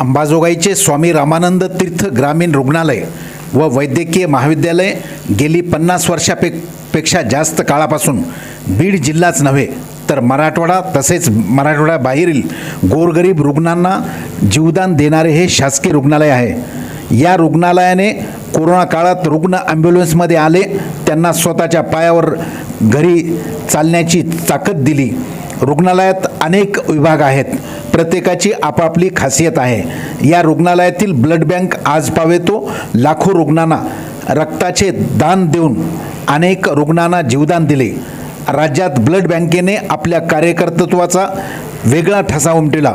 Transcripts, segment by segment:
अंबाजोगाईचे स्वामी रामानंद तीर्थ ग्रामीण रुग्णालय व वैद्यकीय महाविद्यालय गेली पन्नास वर्षापे पेक्षा जास्त काळापासून बीड जिल्हाच नव्हे तर मराठवाडा तसेच मराठवाड्याबाहेरील गोरगरीब रुग्णांना जीवदान देणारे हे शासकीय रुग्णालय आहे. या रुग्णालयाने कोरोना काळात रुग्ण ॲम्ब्युलन्समध्ये आले त्यांना स्वतःच्या पायावर घरी चालण्याची ताकद दिली. रुग्णालयात अनेक विभाग आहेत. प्रत्येकाची आपापली खासियत आहे. या रुग्णालयातील ब्लड बँक आज पावेतो. लाखो रुग्णांना रक्ताचे दान देऊन अनेक रुग्णांना जीवदान दिले. राज्यात ब्लड बँकेने आपल्या कार्यकर्तृत्वाचा वेगळा ठसा उमटला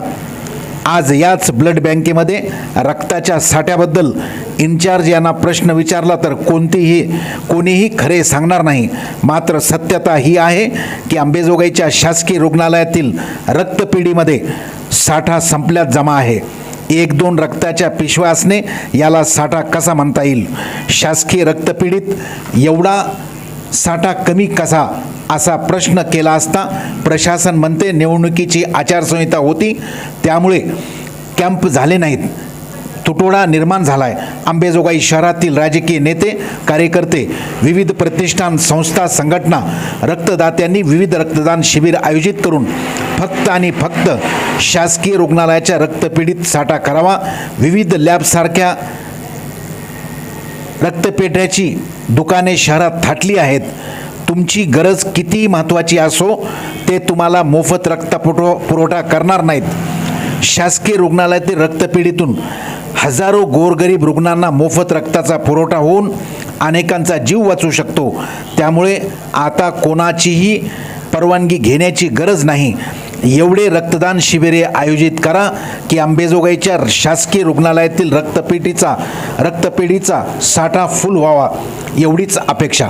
आज याच ब्लड बँकेमध्ये रक्ताच्या साठ्याबद्दल इन्चार्ज यांना प्रश्न विचारला तर कोणतीही कोणीही खरे सांगणार नाही. मात्र सत्यता ही आहे की अंबेजोगाईच्या शासकीय रुग्णालयातील रक्तपिढीमध्ये साठा संपल्यात जमा आहे. एक दोन रक्ताच्या पिशव्या असणे याला साठा कसा म्हणता येईल? शासकीय रक्तपिढीत एवढा साठा कमी कसा असा प्रश्न केला असता प्रशासन म्हणते निवडणुकीची आचारसंहिता होती. त्यामुळे कॅम्प झाले नाहीत. तुटवडा निर्माण झाला आहे आंबेजोगाई शहरातील राजकीय नेते कार्यकर्ते विविध प्रतिष्ठान संस्था संघटना रक्तदात्यांनी विविध रक्तदान शिबिर आयोजित करून फक्त आणि फक्त शासकीय रुग्णालयाच्या रक्तपीडित साठा करावा. विविध लॅबसारख्या रक्तपेढ्याची दुकाने शहरात थाटली आहेत. तुमची गरज किती महत्त्वाची असो ते तुम्हाला मोफत रक्तपुरव पुरवठा करणार नाहीत. शासकीय रुग्णालयातील रक्तपेढीतून हजारो गोरगरीब रुग्णांना मोफत रक्ताचा पुरवठा होऊन अनेकांचा जीव वाचू शकतो. त्यामुळे आता कोणाचीही परवानगी घेण्याची गरज नाही. एवढे रक्तदान शिबिरे आयोजित करा की अंबेजोगाईच्या शासकीय रुग्णालयातील रक्तपेटीचा रक्तपेढीचा साठा फुल व्हावा. एवढीच अपेक्षा.